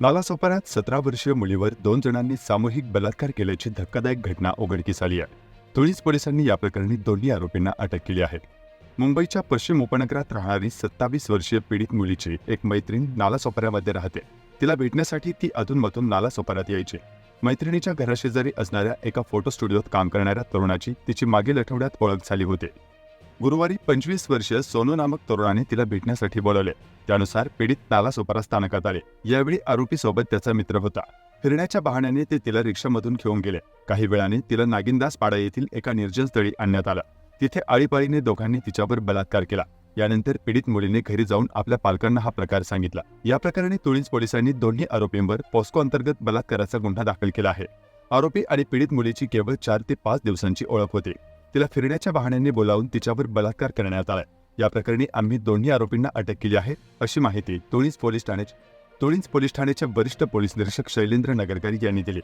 नालासोपाऱ्यात सतरा वर्षीय मुलीवर दोन जणांनी सामूहिक बलात्कार केल्याची धक्कादायक घटना उघडकीस आली आहे. तुळीच पोलिसांनी या प्रकरणी दोन्ही आरोपींना अटक केली आहे. मुंबईच्या पश्चिम उपनगरात राहणारी सत्तावीस वर्षीय पीडित मुलीची एक मैत्रीण नालासोपाऱ्यामध्ये राहते. तिला भेटण्यासाठी ती अधूनमधून नालासोपाऱ्यात यायची. मैत्रिणीच्या घराशेजारी असणाऱ्या एका फोटो स्टुडिओत काम करणाऱ्या तरुणाची तिची मागील आठवड्यात ओळख झाली होती. गुरुवारी पंचवीस वर्ष सोनू नामक तरुणाने तिला भेटण्यासाठी बोलवले. त्यानुसार पीडित नालासोपारा स्थानकात आले. यावेळी आरोपी सोबत त्याचा मित्र होता. फिरण्याच्या बहाण्याने ते तिला रिक्षामधून घेऊन गेले. काही वेळाने तिला नागिनदास पाडा येथील एका निर्जन स्थळी आणण्यात आलं. तिथे आळीपाळीने दोघांनी तिच्यावर बलात्कार केला. यानंतर पीडित मुलीने घरी जाऊन आपल्या पालकांना हा प्रकार सांगितला. या प्रकरणी तुळीज पोलिसांनी दोन्ही आरोपींवर पॉस्को अंतर्गत बलात्काराचा गुन्हा दाखल केला आहे. आरोपी आणि पीडित मुलीची केवळ चार ते पाच दिवसांची ओळख होती. तिला फिरण्याच्या वाहनांनी बोलावून तिच्यावर बलात्कार करण्यात आला या प्रकरणी आम्ही दोन्ही आरोपींना अटक केली आहे अशी माहिती तुळीज पोलीस ठाण्याचे तुळीज पोलीस ठाण्याचे वरिष्ठ पोलीस निरीक्षक शैलेंद्र नगरकर यांनी दिली.